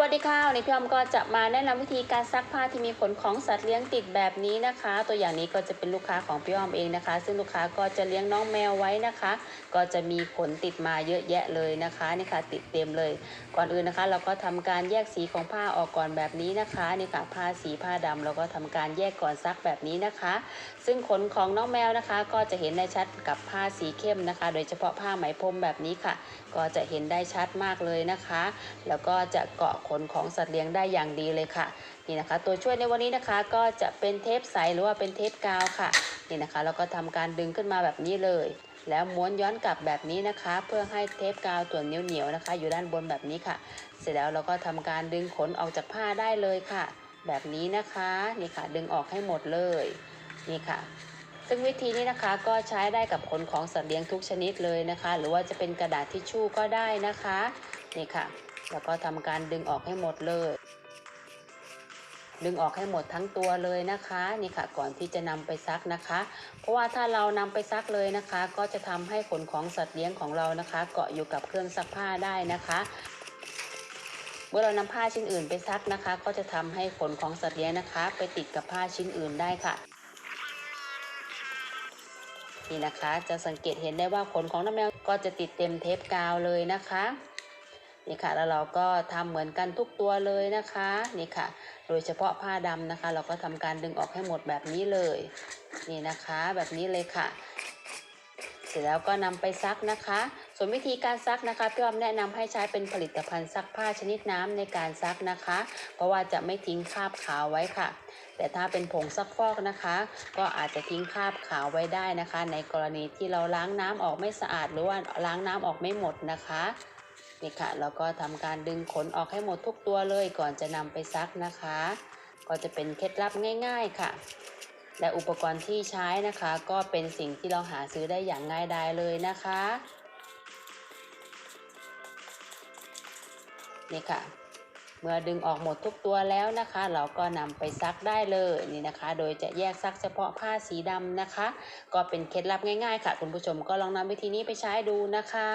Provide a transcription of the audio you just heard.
วัสดีค่ะวันนี้พี่อมก็จะมาแนะนำวิธีการซักผ้าที่มีขนของสัตว์เลี้ยงติดแบบนี้นะคะ ตัวอย่างนี้ก็จะเป็นลูกค้าของพี่อมเองนะคะ ซึ่งลูกค้าก็จะเลี้ยงน้องแมวไว้นะคะ ก็จะมีขนติดมาเยอะแยะเลยนะคะนี่ค่ะติดเต็มเลย ก่อนอื่นนะคะ เราก็ทำการแยกสีของผ้าออกก่อนแบบนี้นะคะนี่ค่ะผ้าสีผ้าดำเราก็ทำการแยกก่อนซักแบบนี้นะคะ ซึ่งขนของน้องแมวนะคะ ก็จะเห็นได้ชัดกับผ้าสีเข้มนะคะ โดยเฉพาะผ้าไหมพรมแบบนี้ค่ะ ก็จะเห็นได้ชัดมากเลยนะคะ แล้วก็จะเกาะขนของสัตว์เลี้ยงได้อย่างดีเลยค่ะ นี่นะคะ ตัวช่วยในวันนี้นะคะก็จะเป็นเทปใสหรือว่าเป็นเทปกาวค่ะ นี่นะคะเราก็ทำการดึงขึ้นมาแบบนี้เลย แล้วม้วนย้อนกลับแบบนี้นะคะ เพื่อให้เทปกาวตัวเหนียวๆนะคะ อยู่ด้านบนแบบนี้ค่ะ เสร็จแล้วเราก็ทำการดึงขนออกจากผ้าได้เลยค่ะ แบบนี้นะคะนี่ค่ะ ดึงออกให้หมดเลยนี่ค่ะซึ่งวิธีนี้นะคะก็ใช้ได้กับขนของสัตว์เลี้ยงทุกชนิดเลยนะคะ หรือว่าจะเป็นกระดาษทิชชู่ก็ได้นะคะ นี่ค่ะ แล้วก็ทำการดึงออกให้หมดเลย ดึงออกให้หมดทั้งตัวเลยนะคะนี่ค่ะก่อนที่จะนำไปซักนะคะ เพราะว่าถ้าเรานำไปซักเลยนะคะ ก็จะทำให้ขนของสัตว์เลี้ยงของเรานะคะ เกาะอยู่กับเครื่องซักผ้าได้นะคะเมื่อเรานำผ้าชิ้นอื่นไปซักนะคะ ก็จะทำให้ขนของสัตว์เลี้ยงนะคะ ไปติดกับผ้าชิ้นอื่นได้ค่ะ นี่นะคะจะสังเกตเห็นได้ว่าขนของน้ำแมวก็จะติดเต็มเทปกาวเลยนะคะ นี่ค่ะแล้วเราก็ทำเหมือนกันทุกตัวเลยนะคะนี่ค่ะ โดยเฉพาะผ้าดำนะคะ เราก็ทำการดึงออกให้หมดแบบนี้เลย นี่นะคะแบบนี้เลยค่ะ เสร็จแล้วก็นำไปซักนะคะ ส่วนวิธีการซักนะคะพี่ออมแนะนำให้ใช้เป็นผลิตภัณฑ์ซักผ้าชนิดน้ำในการซักนะคะ เพราะว่าจะไม่ทิ้งคราบขาวไว้ค่ะแต่ถ้าเป็นผงซักฟอกนะคะ ก็อาจจะทิ้งคราบขาวไว้ได้นะคะ ในกรณีที่เราล้างน้ำออกไม่สะอาดหรือว่าล้างน้ำออกไม่หมดนะคะ นี่ค่ะแล้วก็ทำการดึงขนออกให้หมดทุกตัวเลยก่อนจะนำไปซักนะคะ ก็จะเป็นเคล็ดลับง่าย ๆค่ะ และอุปกรณ์ที่ใช้นะคะ ก็เป็นสิ่งที่เราหาซื้อได้อย่างง่ายดายเลยนะคะนี่ค่ะ เมื่อดึงออกหมดทุกตัวแล้วนะคะ เราก็นำไปซักได้เลยนี่นะคะ โดยจะแยกซักเฉพาะผ้าสีดำนะคะ ก็เป็นเคล็ดลับง่ายๆ ค่ะ คุณผู้ชมก็ลองนำวิธีนี้ไปใช้ดูนะคะ